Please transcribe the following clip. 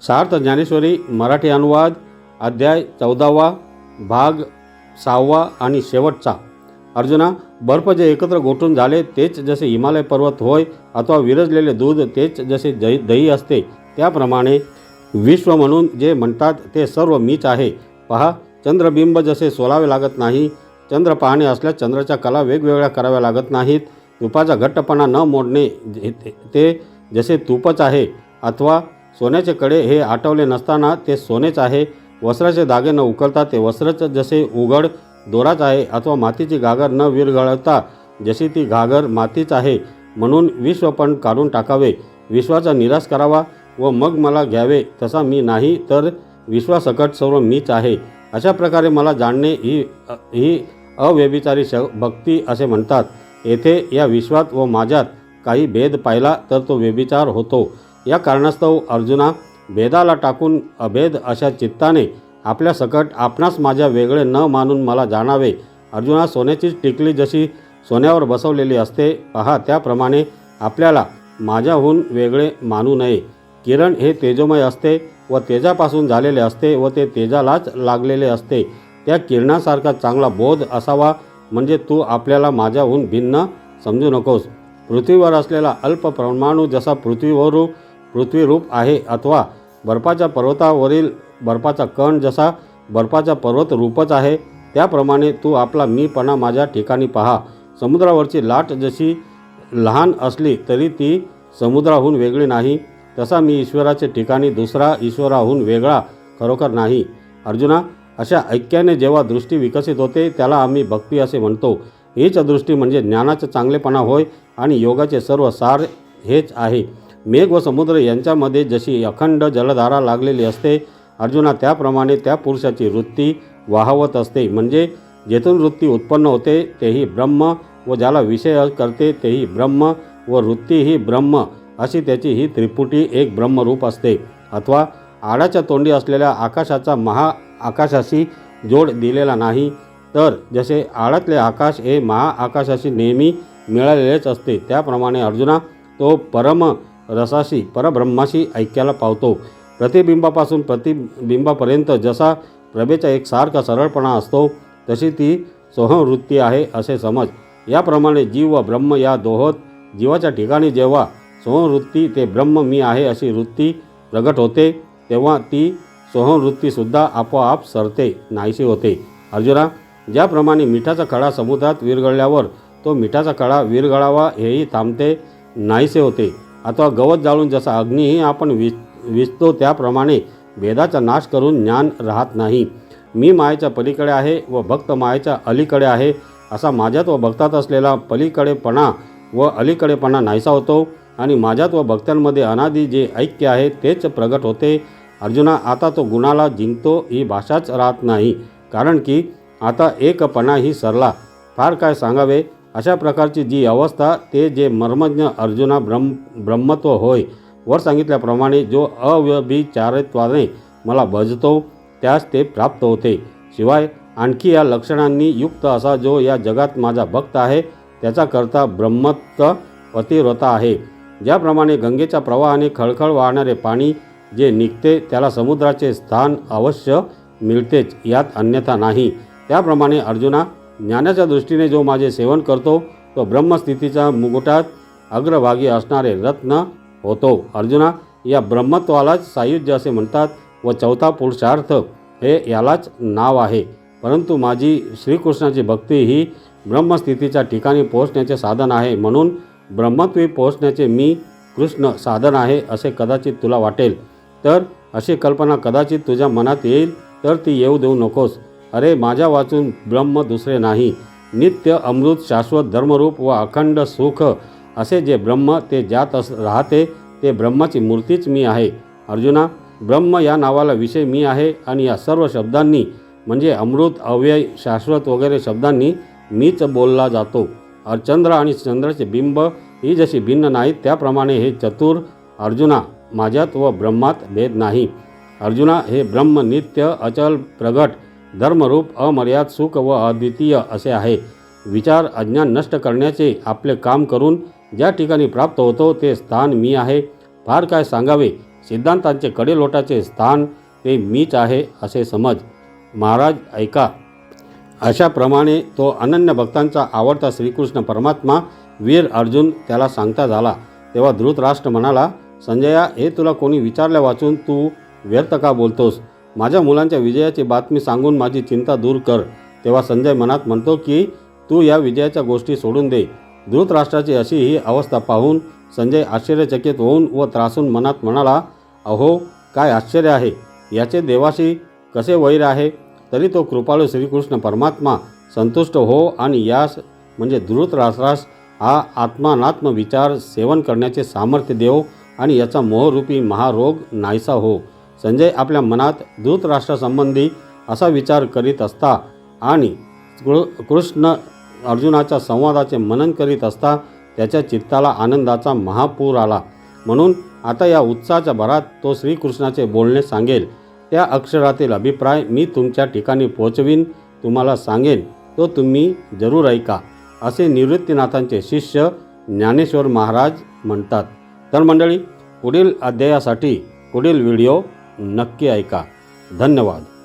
सार्थ ज्ञानेश्वरी मराठी अनुवाद अध्याय चौदावा भाग सहावा आणि शेवटचा. अर्जुना बर्फ जे एकत्र गोठून झाले तेच जसे हिमालय पर्वत होय अथवा विरजलेले दूध तेच जसे दही दही असते त्याप्रमाणे विश्व म्हणून जे म्हणतात ते सर्व मीच आहे. पहा चंद्रबिंब जसे सोलावे लागत नाही चंद्र पाहणे असल्यास चंद्राच्या कला वेगवेगळ्या कराव्या लागत नाहीत. तुपाचा घट्टपणा न मोडणे ते- ते जसे तुपच आहे अथवा सोन्याचे कडे हे आटवले नसताना ते सोनेच आहे. वस्त्राचे दागे न उकलता ते वस्त्रच जसे उघड दोराच आहे अथवा मातीची घागर न विरघळता जशी ती घागर मातीच आहे म्हणून विश्व पण काढून टाकावे. विश्वाचा निराश करावा व मग मला घ्यावे तसा मी नाही तर विश्वासकट सर्व मीच आहे. अशा प्रकारे मला जाणणे ही ही अव्यभिचारी श भक्ती असे म्हणतात. येथे या विश्वात व माझ्यात काही भेद पाहिला तर तो व्यभिचार होतो. या कारणास्तव अर्जुना भेदाला टाकून अभेद अशा चित्ताने आपल्या सकट आपणास माझ्या वेगळे न मानून मला जाणावे. अर्जुना सोन्याची टिकली जशी सोन्यावर बसवलेली असते पहा त्याप्रमाणे आपल्याला माझ्याहून वेगळे मानू नये. किरण हे तेजोमय असते व तेजापासून झालेले असते व ते तेजालाच लागलेले असते. त्या किरणासारखा चांगला बोध असावा म्हणजे तू आपल्याला माझ्याहून भिन्न समजू नकोस. पृथ्वीवर असलेला अल्प परमाणू जसा पृथ्वीवरून पृथ्वीरूप आहे अथवा बर्फाच्या पर्वतावरील बर्फाचा कण जसा बर्फाचा पर्वत रूपच आहे त्याप्रमाणे तू आपला मीपणा माझ्या ठिकाणी पहा. समुद्रावरची लाट जशी लहान असली तरी ती समुद्राहून वेगळी नाही. तसा मी ईश्वराच्या ठिकाणी दुसरा ईश्वराहून वेगळा खरोखर नाही. अर्जुना अशा ऐक्याने जेव्हा दृष्टी विकसित होते त्याला आम्ही भक्ती असे म्हणतो. हीच दृष्टी म्हणजे ज्ञानाचा चांगलेपणा होय आणि योगाचे सर्व सार हेच आहे. मेघ व समुद्र यांच्यामध्ये जशी अखंड जलधारा लागलेली असते अर्जुना त्याप्रमाणे त्या पुरुषाची वृत्ती वाहवत असते. म्हणजे जेथून वृत्ती उत्पन्न होते तेही ब्रह्म व ज्याला विषय करते तेही ब्रह्म व वृत्ती ही ब्रह्म अशी त्याची ही त्रिपुटी एक ब्रह्मरूप असते. अथवा आडाच्या तोंडी असलेल्या आकाशाचा महा आकाशाशी जोड दिलेला नाही तर जसे आळातले आकाश हे महा आकाशाशी नेहमी मिळालेलेच असते त्याप्रमाणे अर्जुना तो परम रसाशी परब्रह्माशी ऐक्याला पावतो. प्रतिबिंबापासून प्रतिबिंबापर्यंत जसा प्रभेचा एक सारखा सरळपणा असतो तशी ती सोहवृत्ती आहे असे समज. याप्रमाणे जीव व ब्रह्म या दोहोत जीवाच्या ठिकाणी जेव्हा सोहवृत्ती ते ब्रह्म मी आहे अशी वृत्ती प्रगट होते तेव्हा ती सोहवृत्तीसुद्धा आपोआप सरते नाहीशी होते. अर्जुना ज्याप्रमाणे मिठाचा खडा समुद्रात विरघळल्यावर तो मिठाचा खडा विरघळावा हेही थांबते नाहीसे होते. अथवा गवत जाळून जसा अग्नीही आपण विज विजतो त्याप्रमाणे भेदाचा नाश करून ज्ञान राहत नाही. मी मायेच्या पलीकडे आहे व भक्त मायेच्या अलीकडे आहे असा माझ्यात व भक्तात असलेला पलीकडेपणा व अलीकडेपणा नाहीसा होतो आणि माझ्यात व भक्तांमध्ये अनादी जे ऐक्य आहे तेच प्रगट होते. अर्जुना आता तो गुणाला जिंकतो ही भाषाच राहत नाही कारण की आता एकपणा ही सरला. फार काय सांगावे? अशा प्रकारची जी अवस्था ते जे मर्मज्ञ अर्जुना ब्रह्म ब्रह्मत्व होय वर सांगितल्याप्रमाणे जो अव्यभिचारित्वाने मला भजतो त्यास ते प्राप्त होते. शिवाय आणखी या लक्षणांनी युक्त असा जो या जगात माझा भक्त आहे त्याचा करता ब्रह्मत्व पतिव्रता आहे. ज्याप्रमाणे गंगेच्या प्रवाहाने खळखळ वाहणारे पाणी जे निघते त्याला समुद्राचे स्थान अवश्य मिळतेच यात अन्यथा नाही. त्याप्रमाणे अर्जुना ज्ञानाच्या दृष्टीने जो माझे सेवन करतो तो ब्रह्मस्थितीच्या मुकुटात अग्रभागी असणारे रत्न होतो. अर्जुना या ब्रह्मत्वालाच सायुज्य असे म्हणतात व चौथा पुरुषार्थ हे यालाच नाव आहे. परंतु माझी श्रीकृष्णाची भक्ती ही ब्रह्मस्थितीच्या ठिकाणी पोहोचण्याचे साधन आहे. म्हणून ब्रह्मत्वी पोहोचण्याचे मी कृष्ण साधन आहे असे कदाचित तुला वाटेल. तर अशी कल्पना कदाचित तुझ्या मनात येईल तर ती येऊ देऊ नकोस. अरे माझ्या वाचून ब्रह्म दुसरे नाही. नित्य अमृत शाश्वत धर्मरूप व अखंड सुख असे जे ब्रह्म ते ज्यात अस राहते ते ब्रह्माची मूर्तीच मी आहे. अर्जुना ब्रह्म या नावाला विषय मी आहे आणि या सर्व शब्दांनी म्हणजे अमृत अव्यय शाश्वत वगैरे शब्दांनी मीच बोलला जातो. चंद्र आणि चंद्राचे बिंब ही जशी भिन्न नाहीत त्याप्रमाणे हे चतुर अर्जुना माझ्यात व ब्रह्मात भेद नाही. अर्जुना हे ब्रह्म नित्य अचल प्रगट धर्मरूप अमर्याद सुख व अद्वितीय असे आहे. विचार अज्ञान नष्ट करण्याचे आपले काम करून ज्या ठिकाणी प्राप्त होतो ते स्थान मी आहे. फार काय सांगावे? सिद्धांतांचे कडेलोटाचे स्थान ते मीच आहे असे समज. महाराज ऐका. अशाप्रमाणे तो अनन्य भक्तांचा आवडता श्रीकृष्ण परमात्मा वीर अर्जुन त्याला सांगता झाला. तेव्हा धृतराष्ट्र म्हणाला संजया हे तुला कोणी विचारल्या वाचून तू व्यर्थ का बोलतोस? माझ्या मुलांच्या विजयाची बातमी सांगून माझी चिंता दूर कर. तेव्हा संजय मनात म्हणतो की तू या विजयाच्या गोष्टी सोडून दे. धृतराष्ट्राची अशी ही अवस्था पाहून संजय आश्चर्यचकित होऊन व त्रासून मनात म्हणाला अहो काय आश्चर्य आहे? याचे देवाशी कसे वैर आहे? तरी तो कृपाळू श्रीकृष्ण परमात्मा संतुष्ट हो आणि यास म्हणजे धृतराष्ट्रास हा आत्मानात्म विचार सेवन करण्याचे सामर्थ्य देव आणि याचा मोहरूपी महारोग नाहीसा हो. संजय आपल्या मनात धृतराष्ट्रासंबंधी असा विचार करीत असता आणि कृ कृष्ण अर्जुनाच्या संवादाचे मनन करीत असता त्याच्या चित्ताला आनंदाचा महापूर आला. म्हणून आता या उत्साहाच्या भरात तो श्रीकृष्णाचे बोलणे सांगेल. त्या अक्षरातील अभिप्राय मी तुमच्या ठिकाणी पोचवीन तुम्हाला सांगेन. तो तुम्ही जरूर ऐका असे निवृत्तीनाथांचे शिष्य ज्ञानेश्वर महाराज म्हणतात. तर मंडळी पुढील अध्यायासाठी पुढील व्हिडिओ नक्की ऐका. धन्यवाद.